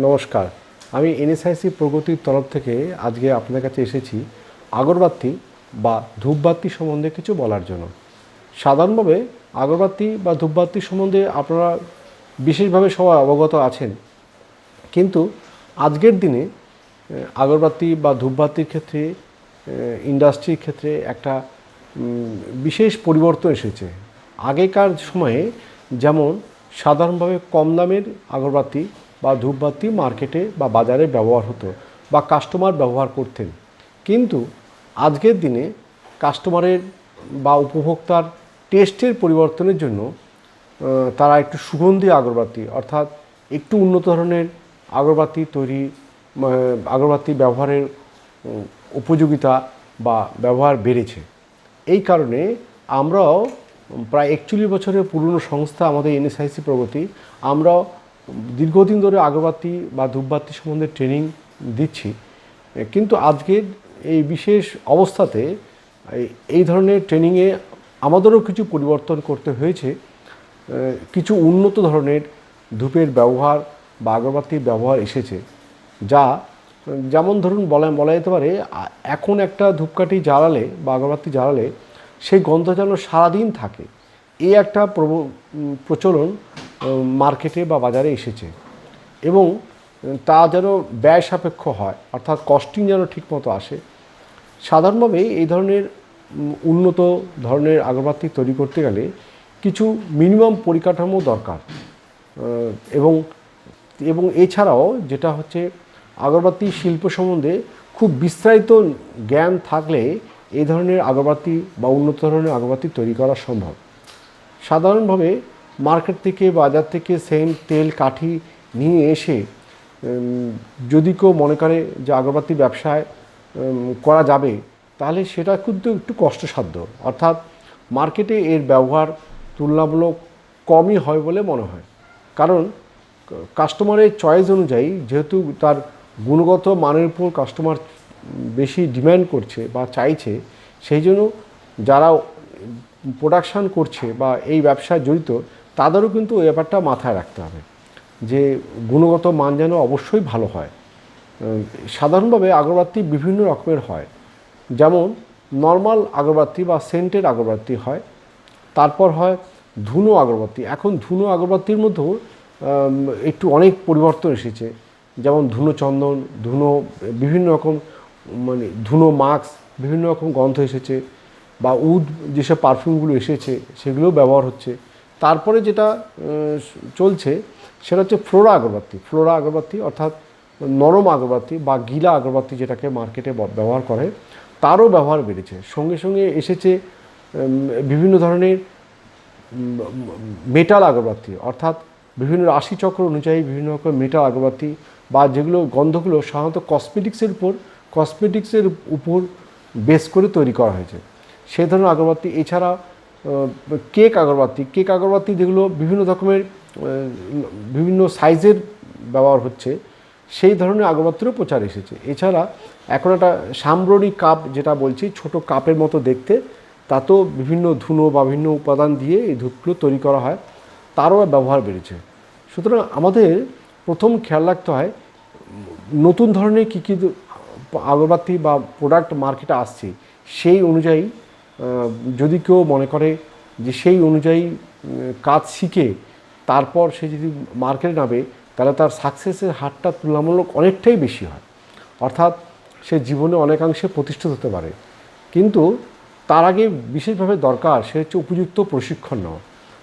নমস্কার। আমি এনএসআইসি প্রগতির তরফ থেকে আজকে আপনাদের কাছে এসেছি আগরবাতি বা ধূপবাতি সম্বন্ধে কিছু বলার জন্য। সাধারণভাবে আগরবাতি বা ধূপবাতি সম্বন্ধে আপনারা বিশেষভাবে সবাই অবগত আছেন। কিন্তু আজকের দিনে আগরবাতি বা ধূপবাতির ক্ষেত্রে ইন্ডাস্ট্রির ক্ষেত্রে একটা বিশেষ পরিবর্তন এসেছে। আগেকার সময়ে যেমন সাধারণভাবে কম দামের আগরবাতি বা ধূপবাতি মার্কেটে বা বাজারে ব্যবহার হতো বা কাস্টমার ব্যবহার করতেন। কিন্তু আজকের দিনে কাস্টমারের বা উপভোক্তার টেস্টের পরিবর্তনের জন্য তারা একটু সুগন্ধি আগরবাতি অর্থাৎ একটু উন্নত ধরনের আগরবাতি তৈরি আগরবাতি ব্যবহারের উপযোগিতা বা ব্যবহার বেড়েছে। এই কারণে আমরাও প্রায় একচল্লিশ বছরের পুরনো সংস্থা আমাদের এনএসআইসি প্রগতি, আমরাও দীর্ঘদিন ধরে আগরবাতি বা ধূপবাতি সম্বন্ধে ট্রেনিং দিচ্ছি। কিন্তু আজকের এই বিশেষ অবস্থাতে এই- ধরনের ট্রেনিংয়ে আমাদেরও কিছু পরিবর্তন করতে হয়েছে। কিছু উন্নত ধরনের ধূপের ব্যবহার বা আগরবাতির ব্যবহার এসেছে। যা, যেমন ধরুন বলা বলা যেতে পারে এখন একটা ধূপকাঠি জ্বালালে বা আগরবাতি জ্বালালে সেই গন্ধ যেন সারাদিন থাকে। এই একটা প্রচলন মার্কেটে বা বাজারে এসেছে। এবং তা যেন ব্যয় সাপেক্ষ হয়, অর্থাৎ কস্টিং যেন ঠিকমতো আসে, সাধারণভাবে এই ধরনের উন্নত ধরনের আগরবাতি তৈরি করতে গেলে কিছু মিনিমাম পরিকাঠামো দরকার। এবং এবং এছাড়াও যেটা হচ্ছে আগরবাতি শিল্প সম্বন্ধে খুব বিস্তারিত জ্ঞান থাকলে এই ধরনের আগরবাতি বা উন্নত ধরনের আগরবাতি তৈরি করা সম্ভব। সাধারণভাবে মার্কেট থেকে, বাজার থেকে সেন্ট তেল, কাঠি নিয়ে এসে যদি কেউ মনে করে যে আগরবাতি ব্যবসায় করা যাবে, তাহলে সেটা কিন্তু একটু কষ্টসাধ্য। অর্থাৎ মার্কেটে এর ব্যবহার তুলনামূলক কমই হয় বলে মনে হয়। কারণ কাস্টমারের চয়েস অনুযায়ী যেহেতু তার গুণগত মানের উপর কাস্টমার বেশি ডিম্যান্ড করছে বা চাইছে, সেই জন্য যারা প্রোডাকশান করছে বা এই ব্যবসায় জড়িত তাদেরও কিন্তু এই ব্যাপারটা মাথায় রাখতে হবে যে গুণগত মান যেন অবশ্যই ভালো হয়। সাধারণভাবে আগরবাতি বিভিন্ন রকমের হয়। যেমন নর্মাল আগরবাতি বা সেন্টের আগরবাতি হয়, তারপর হয় ধুনো আগরবাতি। এখন ধুনো আগরবাতির মধ্যেও একটু অনেক পরিবর্তন এসেছে। যেমন ধুনো চন্দন, ধুনো বিভিন্ন রকম মানে ধুনো মাস্ক, বিভিন্ন রকম গন্ধ এসেছে বা উদ, যেসব পারফিউমগুলো এসেছে, সেগুলোও ব্যবহার হচ্ছে। তারপরে যেটা চলছে সেটা হচ্ছে ফ্লোরা আগরবাতি। ফ্লোরা আগরবাতি অর্থাৎ নরম আগরবাতি বা গিলা আগরবাতি যেটাকে মার্কেটে ব্যবহার করে, তারও ব্যবহার বেড়েছে। সঙ্গে সঙ্গে এসেছে বিভিন্ন ধরনের মেটাল আগরবাতি অর্থাৎ বিভিন্ন রাশিচক্র অনুযায়ী বিভিন্ন রকম মেটাল আগরবাতি বা যেগুলো গন্ধগুলো সাধারণত কসমেটিক্সের উপর কসমেটিক্সের উপর বেস করে তৈরি করা হয়েছে। সেই ধরনের আগরবাতি এছাড়া কেক আগরবাতি। কেক আগরবাতি যেগুলো বিভিন্ন রকমের বিভিন্ন সাইজের ব্যবহার হচ্ছে, সেই ধরনের আগরবাতিরও প্রচার এসেছে। এছাড়া এখন একটা সাম্রণী কাপ যেটা বলছি, ছোট কাপের মতো দেখতে, তাতেও বিভিন্ন ধুনো বা বিভিন্ন উপাদান দিয়ে এই ধূপগুলো তৈরি করা হয়, তারও ব্যবহার বেড়েছে। সুতরাং আমাদের প্রথম খেয়াল রাখতে হয়, নতুন ধরনের কী কী আগরবাতি বা প্রোডাক্ট মার্কেটে আসছে, সেই অনুযায়ী যদি কেউ মনে করে যে সেই অনুযায়ী কাজ শিখে তারপর সে যদি মার্কেটে নামে, তাহলে তার সাকসেসের হারটা তুলনামূলক অনেকটাই বেশি হয়। অর্থাৎ সে জীবনে অনেকাংশে প্রতিষ্ঠিত হতে পারে। কিন্তু তার আগে বিশেষভাবে দরকার, সে হচ্ছে উপযুক্ত প্রশিক্ষণ নেওয়া।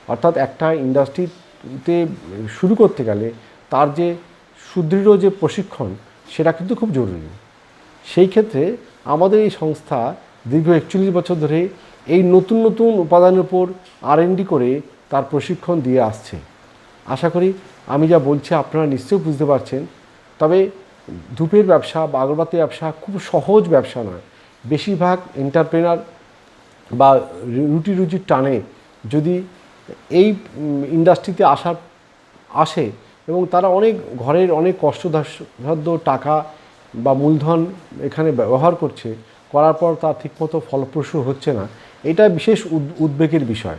অর্থাৎ একটা ইন্ডাস্ট্রিতে শুরু করতে গেলে তার যে সুদৃঢ় যে প্রশিক্ষণ, সেটা কিন্তু খুব জরুরি। সেই ক্ষেত্রে আমাদের এই সংস্থা দীর্ঘ একচল্লিশ বছর ধরে এই নতুন নতুন উপাদানের উপর আর করে তার প্রশিক্ষণ দিয়ে আসছে। আশা করি আমি যা বলছি আপনারা নিশ্চয়ই বুঝতে পারছেন। তবে ধূপের ব্যবসা বা আগরবাতি ব্যবসা খুব সহজ ব্যবসা নয়। বেশিরভাগ এন্টারপ্রেনার বা রুটি রুজির টানে যদি এই ইন্ডাস্ট্রিতে আসার, আসে এবং তারা অনেক ঘরের অনেক কষ্টসাধ্য টাকা বা মূলধন এখানে ব্যবহার করছে করার পর তা ঠিকমতো ফলপ্রসূ হচ্ছে না। এটা বিশেষ উদ- উদ্বেগের বিষয়।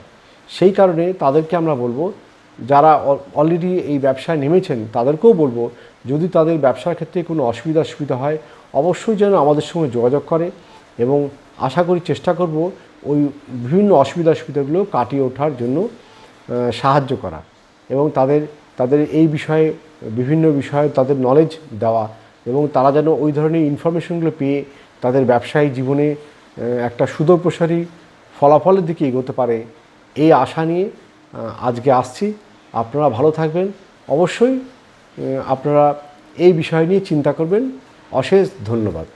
সেই কারণে তাদেরকে আমরা বলব, যারা অলরেডি এই ব্যবসায় নেমেছেন, তাদেরকেও বলব, যদি তাদের ব্যবসার ক্ষেত্রে কোনো অসুবিধা সুবিধা হয়, অবশ্যই যেন আমাদের সঙ্গে যোগাযোগ করে এবং আশা করি চেষ্টা করব ওই বিভিন্ন অসুবিধা সুবিধাগুলো কাটিয়ে ওঠার জন্য সাহায্য করা এবং তাদের তাদের এই বিষয়ে, বিভিন্ন বিষয়ে তাদের নলেজ দেওয়া এবং তারা যেন ওই ধরনের ইনফরমেশনগুলো পেয়ে তাদের ব্যবসায়ী জীবনে একটা সুদূরপ্রসারী ফলাফলের দিকে এগোতে পারে এই আশা নিয়ে আজকে আসছি। আপনারা ভালো থাকবেন। অবশ্যই আপনারা এই বিষয় নিয়ে চিন্তা করবেন। অশেষ ধন্যবাদ।